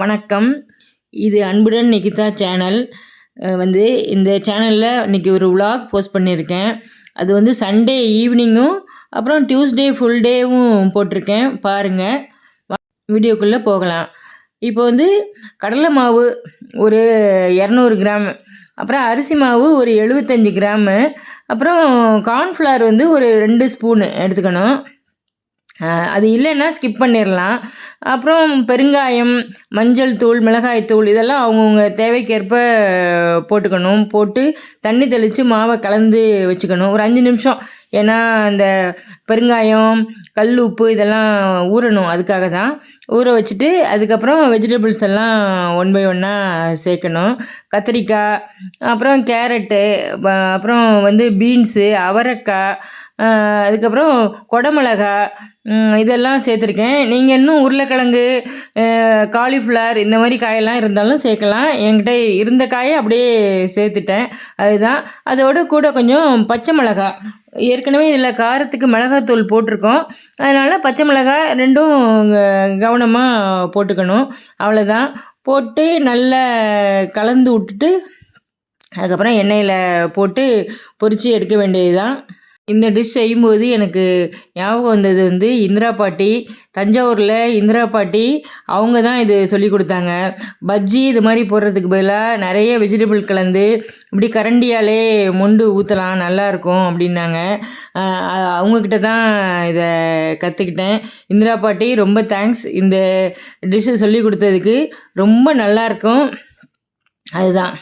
வணக்கம். இது அன்புடன் நிகிதா சேனல் வந்து இந்த சேனலில் இன்றைக்கி ஒரு விலாக் போஸ்ட் பண்ணியிருக்கேன். அது வந்து சண்டே ஈவினிங்கும் அப்புறம் டியூஸ்டே ஃபுல் டேவும் போட்டிருக்கேன். பாருங்கள் வீடியோக்குள்ளே போகலாம். இப்போ வந்து கடலை மாவு ஒரு இரநூறு கிராம் அப்புறம் அரிசி மாவு ஒரு எழுபத்தஞ்சி கிராமு அப்புறம் கார்ன்ஃப்ளவர் வந்து ஒரு ரெண்டு ஸ்பூனு எடுத்துக்கணும். அது இல்லைன்னா ஸ்கிப் பண்ணிடலாம் அப்புறம் பெருங்காயம் மஞ்சள் தூள் மிளகாய் தூள் இதெல்லாம் அவங்கவுங்க தேவைக்கேற்ப போட்டுக்கணும். போட்டு தண்ணி தெளித்து மாவை கலந்து வச்சுக்கணும். ஒரு அஞ்சு நிமிஷம். ஏன்னா அந்த பெருங்காயம் கல் உப்பு இதெல்லாம் ஊறணும். அதுக்காக தான் ஊற வச்சுட்டு அதுக்கப்புறம் வெஜிடபிள்ஸ் எல்லாம் ஒன் பை ஒன்னாக சேர்க்கணும். கத்திரிக்காய் அப்புறம் கேரட்டு அப்புறம் வந்து பீன்ஸு அவரைக்காய் அதுக்கப்புறம் குடமிளகா இதெல்லாம் சேர்த்துருக்கேன். நீங்கள் இன்னும் உருளைக்கிழங்கு காலிஃப்ளவர் இந்த மாதிரி காயெல்லாம் இருந்தாலும் சேர்க்கலாம். என்கிட்ட இருந்த காயை அப்படியே சேர்த்துட்டேன். அதுதான். அதோட கூட கொஞ்சம் பச்சை மிளகா. ஏற்கனவே இதில் காரத்துக்கு மிளகாத்தூள் போட்டிருக்கோம். அதனால் பச்சை மிளகாய் ரெண்டும் கவனமாக போட்டுக்கணும். அவ்வளோதான் போட்டு நல்லா கலந்து விட்டுட்டு அதுக்கப்புறம் எண்ணெயில் போட்டு பொரித்து எடுக்க வேண்டியது தான் இந்த டிஷ் செய்யும்போது எனக்கு ஞாபகம் வந்தது வந்து இந்திரா பாட்டி தஞ்சாவூரில் இந்திரா பாட்டி அவங்க தான் இது சொல்லி கொடுத்தாங்க. பஜ்ஜி இது மாதிரி போடுறதுக்கு பதிலாக நிறைய வெஜிடபிள் கலந்து இப்படி கரண்டியாலே மொண்டு ஊற்றலாம் நல்லாயிருக்கும் அப்படின்னாங்க. அவங்கக்கிட்ட தான் இதை கற்றுக்கிட்டேன் இந்திரா பாட்டி ரொம்ப தேங்க்ஸ் இந்த டிஷ்ஷை சொல்லி கொடுத்ததுக்கு ரொம்ப நல்லாயிருக்கும் அதுதான்.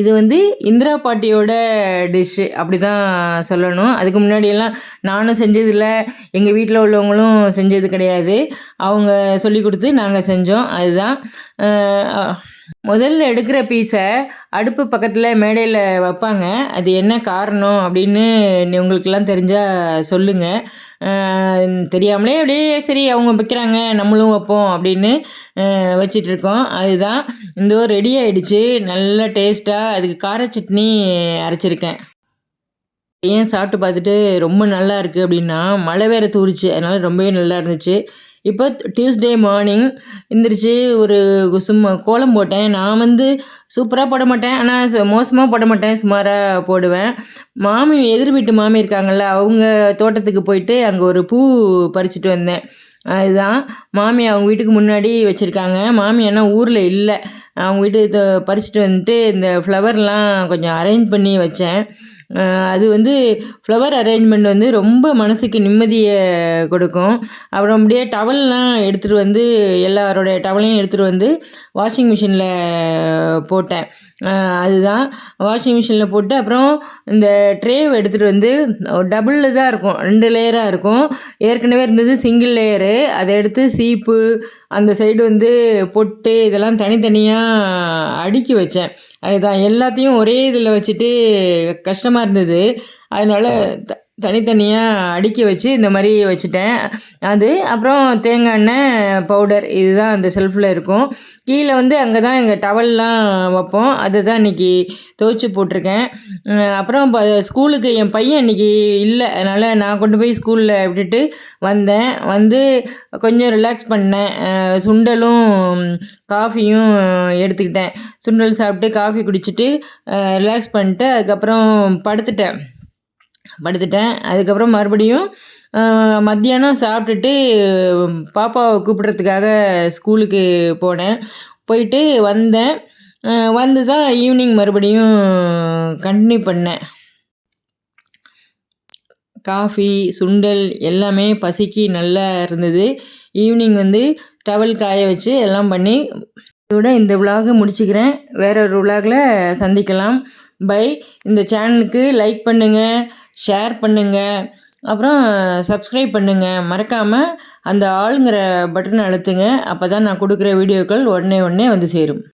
இது வந்து இந்திரா பாட்டியோட டிஷ்ஷு அப்படி தான் சொல்லணும். அதுக்கு முன்னாடியெல்லாம் நானும் செஞ்சதில்லை. எங்கள் வீட்டில் உள்ளவங்களும் செஞ்சது கிடையாது. அவங்க சொல்லி கொடுத்து நாங்கள் செஞ்சோம். அதுதான். முதல்ல எடுக்கிற பீஸை அடுப்பு பக்கத்தில் மேடையில் வைப்பாங்க. அது என்ன காரணம் அப்படின்னு உங்களுக்கெல்லாம் தெரிஞ்சால் சொல்லுங்கள் தெரியாமலே அப்படியே சரி அவங்க வைக்கிறாங்க நம்மளும் வைப்போம் அப்படின்னு வச்சிட்ருக்கோம் அதுதான். இந்த ரெடி ஆகிடுச்சு நல்ல டேஸ்ட்டாக அதுக்கு கார சட்னி அரைச்சிருக்கேன். ஏன் சாப்பிட்டு பார்த்துட்டு ரொம்ப நல்லா இருக்குது அப்படின்னா மழை வேறு தூரிச்சு. அதனால் ரொம்பவே நல்லா இருந்துச்சு. இப்போ டியூஸ்டே மார்னிங் எந்திரிச்சு ஒரு சும்மா கோலம் போட்டேன். நான் வந்து சூப்பராக போட மாட்டேன். ஆனால் மோசமாக போட மாட்டேன். சுமாராக போடுவேன். மாமி எதிர் வீட்டு மாமி இருக்காங்கள்ல அவங்க தோட்டத்துக்கு போயிட்டு அங்கே ஒரு பூ பறிச்சுட்டு வந்தேன். அதுதான் மாமி அவங்க வீட்டுக்கு முன்னாடி வச்சுருக்காங்க. மாமி ஆனால் ஊரில் இல்லை. அவங்க வீட்டு பறிச்சுட்டு வந்துட்டு இந்த ஃப்ளவர்லாம் கொஞ்சம் அரேஞ்ச் பண்ணி வச்சேன். அது வந்து ஃப்ளவர் அரேஞ்ச்மெண்ட் வந்து ரொம்ப மனசுக்கு நிம்மதியை கொடுக்கும். அப்புறம் அப்படியே டவல்லாம் எடுத்துகிட்டு வந்து எல்லாரோடைய டவலையும் எடுத்துகிட்டு வந்து வாஷிங் மிஷினில் போட்டேன். அதுதான். வாஷிங் மிஷினில் போட்டு அப்புறம் இந்த ட்ரேவை எடுத்துகிட்டு வந்து டபுளில் தான் இருக்கும். ரெண்டு லேயராக இருக்கும். ஏற்கனவே இருந்தது சிங்கிள் லேயரு அதை எடுத்து சீப்பு அந்த சைடு வந்து பொட்டு இதெல்லாம் தனித்தனியாக அடுக்கி வச்சேன். அதுதான். எல்லாத்தையும் ஒரே இதில் வச்சுட்டு கஷ்டம் கஷ்டமாக இருந்தது. அதனால் த தனித்தனியாக அடுக்கி வச்சு இந்த மாதிரி வச்சுட்டேன். அது அப்புறம் தேங்காய் எண்ணெய் பவுடர் இதுதான் அந்த செல்ஃபில் இருக்கும். கீழே வந்து அங்கே தான் எங்கள் டவல்லாம் வைப்போம். அதை தான் இன்றைக்கி துவைச்சி போட்டிருக்கேன். அப்புறம் இப்போ ஸ்கூலுக்கு என் பையன் இன்றைக்கி இல்லை. அதனால் நான் கொண்டு போய் ஸ்கூலில் விட்டுட்டு வந்தேன். வந்து கொஞ்சம் ரிலாக்ஸ் பண்ணேன். சுண்டலும் காஃபியும் எடுத்துக்கிட்டேன். சுண்டல் சாப்பிட்டு காஃபி குடிச்சிட்டு ரிலாக்ஸ் பண்ணிட்டு அதுக்கப்புறம் படுத்துட்டேன். படுத்துட்டேன். அதுக்கப்புறம் மறுபடியும் மத்தியானம் சாப்பிட்டுட்டு பாப்பாவை கூப்பிட்றதுக்காக ஸ்கூலுக்கு போனேன். போயிட்டு வந்தேன். வந்து தான் ஈவினிங் மறுபடியும் கண்டினியூ பண்ணேன். காஃபி சுண்டல் எல்லாமே பசிக்கு நல்லா இருந்தது. ஈவினிங் வந்து டவல் காய வச்சு எல்லாம் பண்ணி இதோட இந்த விலாகை முடிச்சுக்கிறேன். வேற ஒரு விலாகில் சந்திக்கலாம். பை இந்த சேனலுக்கு லைக் பண்ணுங்கள் ஷேர் பண்ணுங்கள் அப்புறம் சப்ஸ்கிரைப் பண்ணுங்கள் மறக்காமல் அந்த ஆளுங்கிற பட்டனை அழுத்துங்க. அப்போ தான் நான் கொடுக்குற வீடியோக்கள் உடனே உடனே வந்து சேரும்.